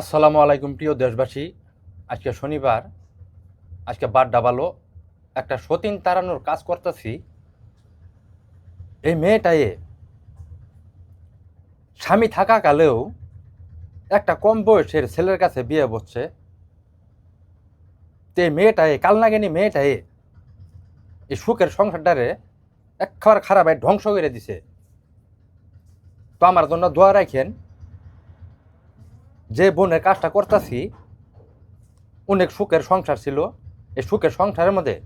আসসালামু আলাইকুম প্রিয় দেশবাসী। আজকে শনিবার, আজকে বার ডাবালো একটা সতীন তাড়ানোর কাজ করতেছি। এই মেয়েটায়ে স্বামী থাকাকালেও একটা কম বয়সের ছেলের কাছে বিয়ে বসছে তো এই মেয়েটায়ে কালনাগিনী মেয়েটায়ে এই সুখের সংসারটারে একবার খারাপ ধ্বংস করে দিছে। তো আমার জন্য দোয়া রাখেন যে বোনের কাজটা করতেছি, অনেক সুখের সংসার ছিল। এই সুখের সংসারের মধ্যে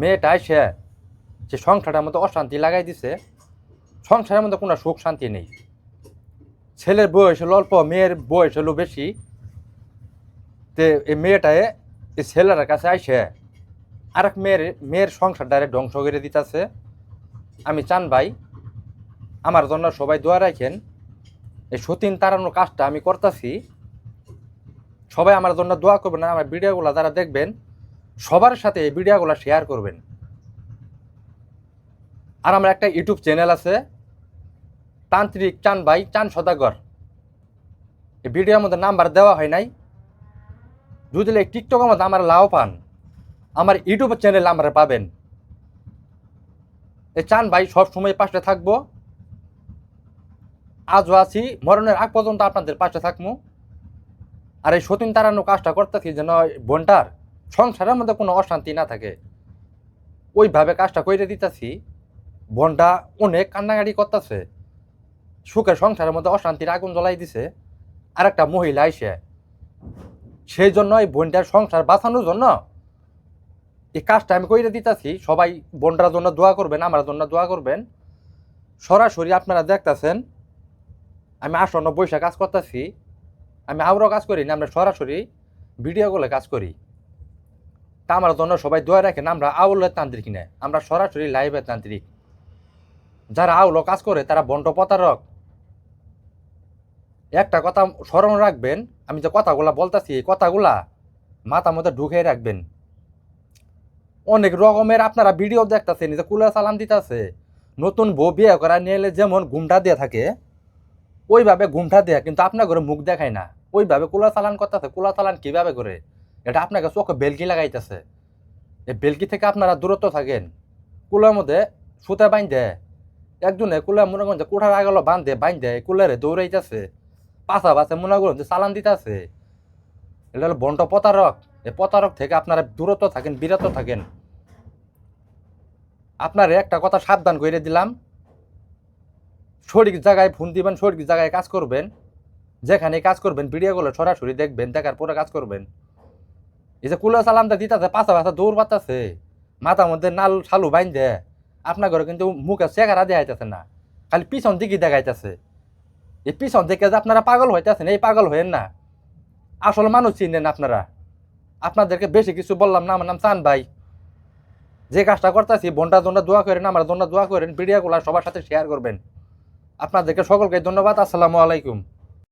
মেয়েটা এসে যে সংসারটার মধ্যে অশান্তি লাগাই দিছে, সংসারের মধ্যে কোনো সুখ শান্তি নেই। ছেলের বয়স হলো অল্প, মেয়ের বয়স হলো বেশি। তে এই মেয়েটায় এই ছেলের কাছে আইসে আর এক মেয়ের মেয়ের সংসারটারে ধ্বংস করে দিতেছে। আমি চান ভাই, আমার জন্য সবাই দোয়া রাখেন। এই সতীন তাড়ানোর কাজটা আমি করতেছি। সবাই আমার জন্য দোয়া করবেন আর আমার ভিডিওগুলো যারা দেখবেন, সবার সাথে এই ভিডিওগুলো শেয়ার করবেন। আর আমার একটা ইউটিউব চ্যানেল আছে, তান্ত্রিক চান ভাই চান সদাগর। এই ভিডিওর মধ্যে নাম্বার দেওয়া হয় নাই। যদি এই টিকটকের মধ্যে আমার লাভ পান, আমার ইউটিউব চ্যানেল আমরা পাবেন। এই চান ভাই সব সময় পাশে থাকব। আজও আছি। মরণের আগ পর্যন্ত আপনাদের পাশে থাকব আর এই সতীন তাড়ানো কাজটা করতেছি যেন বোনটার সংসারের মধ্যে কোনো অশান্তি না থাকে। ওইভাবে কাজটা করে দিতেছি। বোনটা অনেক কান্নাকাটি করতেছে। সুখের সংসারের মধ্যে অশান্তির আগুন জ্বলাই দিছে। আর একটা মহিলা আইসে। সেই জন্য এই বোনটার সংসার বাঁচানোর জন্য এই কাজটা আমি করে দিতেছি। সবাই বোনটার জন্য দোয়া করবেন, আমার জন্য দোয়া করবেন। সরাসরি আপনারা দেখতেছেন আমি আসন্ন বৈশাখ কাজ করতেছি। আমি আরও কাজ করি না, আমরা সরাসরি ভিডিওগুলো কাজ করি। তা আমার জন্য সবাই দোয়া রাখেন, আমরা আউলের তান্ত্রিক নেই আমরা সরাসরি লাইভের তান্ত্রিক। যারা আউলো কাজ করে, তারা বন্ড প্রতারক। একটা কথা স্মরণ রাখবেন, আমি যে কথাগুলা বলতেছি, এই কথাগুলা মাথার মধ্যে ঢুকে রাখবেন। অনেক রকমের আপনারা ভিডিও দেখতেছেন যে কুলা চালান দিতেছে। নতুন বউ বিয়ে করা নিয়ে যেমন ঘুমটা দিয়ে থাকে ওইভাবে ঘুমটা দেয়া, কিন্তু আপনার ঘরে মুখ দেখায় না। ওইভাবে কুলা চালান করতেছে, কুলা চালান কীভাবে করে? এটা আপনাকে চোখে বেলকি লাগাইতেছে। এই বেলকি থেকে আপনারা দূরত্ব থাকেন। কুলার মধ্যে সুতা বাইন দেয় একজনে কুলা মনে করেন যে কুঠার আগলো বান্ধে বাইন দেয় কুলারে দৌড়াইতেছে। পাশা পাশে মনে করেন যে চালান দিতেছে। এটা হলো বন্ট প্রতারক। এই প্রতারক থেকে আপনারা দূরত্ব থাকেন, বিরত থাকেন। আপনার একটা কথা সাবধান করে দিলাম। সঠিক জায়গায় ফোন দিবেন, সঠিক জায়গায় কাজ করবেন যেখানে কাজ করবেন ভিডিওগুলো সরাসরি দেখবেন, দেখার পরে কাজ করবেন। এই যে কুলো সালামটা দিতেছে পাশা পাশা দৌড় পাতাছে মাথার মধ্যে নাল সালু বাইন দে আপনার ঘরে কিন্তু মুখে চেহারা দেখাইতেছে না, খালি পিছন দিকে দেখাইতেছে। এই পিছন দিকে যে আপনারা পাগল হইতেছেন, এই পাগল হইেন না। আসল মানুষ চিনেন আপনারা। আপনাদেরকে বেশি কিছু বললাম না, আমার নাম চান ভাই। যে কাজটা করতেছি বোনটার জন্য দোয়া করেন আমার জন্য দোয়া করেন ভিডিওগুলো সবার সাথে শেয়ার করবেন। আপনাদেরকে সকলকে ধন্যবাদ। আসসালামু আলাইকুম।